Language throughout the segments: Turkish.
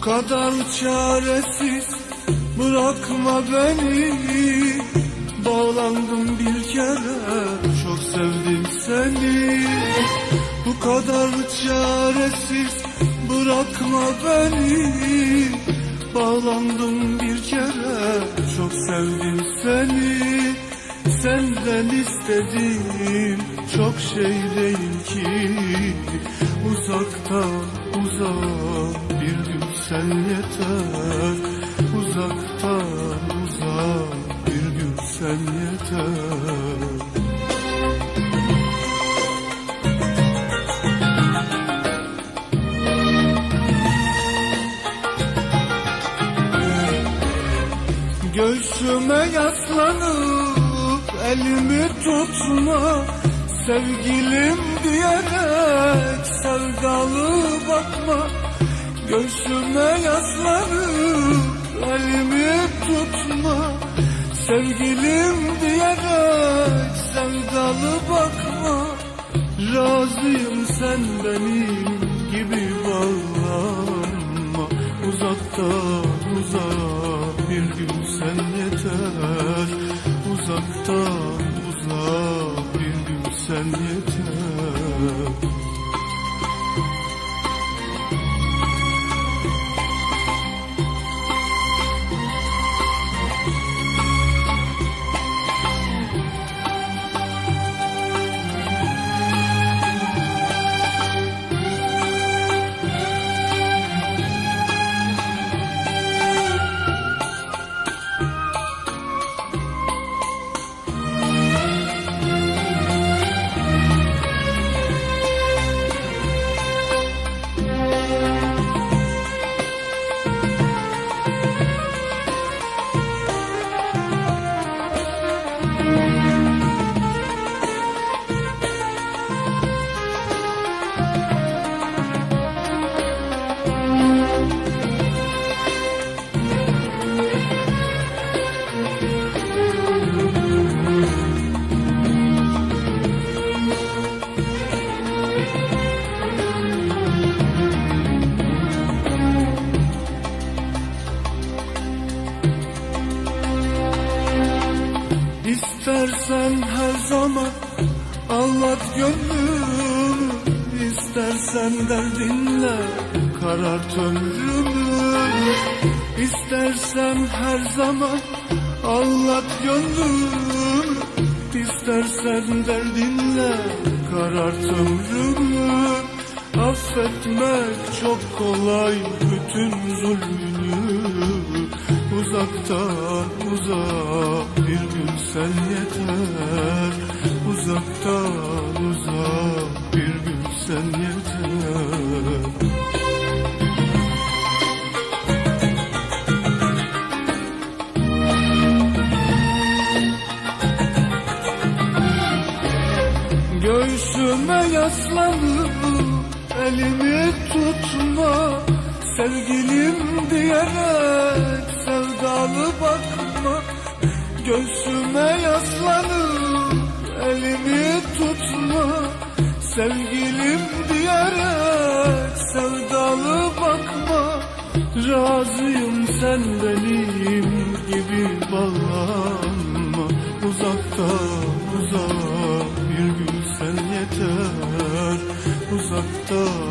kadar çaresiz bırakma beni. Bağlandım bir kere çok sevdim seni. Bu kadar çaresiz bırakma beni. Bağlandım bir kere çok sevdim seni Senden istediğim çok şey değil ki. Uzakta uzak bir gün sen yeter. Uzaktan uzak bir gün sen yeter. Göğsüme yaslanıp elimi tutma Sevgilim diyerek sevdalı bakma. Göğsüme yaslanıp elimi tutma Sevgilim diyerek sevdalı bakma. Razıyım sen benim gibi bağlanma Uzaktan Uzaktan İstersen her zaman anlat gönlümü. İstersen derdinle karart ömrümü. İstersen her zaman anlat gönlümü. İstersen derdinle karart ömrümü. Affetmek çok kolay bütün zulmünü Uzaktan uzak bir gün sen yeter. Uzaktan uzak bir gün sen yeter. Göğsüme yaslanıp elimi tutma Sevgilim diyerek sevdalı bakma. Göğsüme yaslanıp elimi tutma. Sevgilim diyerek sevdalı bakma. Razıyım sen benim gibi bağlanma. Uzaktan uzak bir gün sen yeter. Uzaktan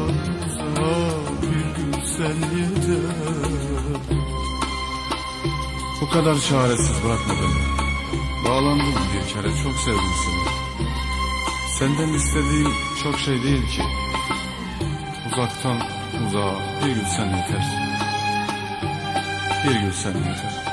Bu kadar çaresiz bırakma beni. Bağlandım bir kere çok sevdim seni. Senden istediğim çok şey değil ki. Uzaktan uzağa bir gün sen yeter. Bir gün sen yeter.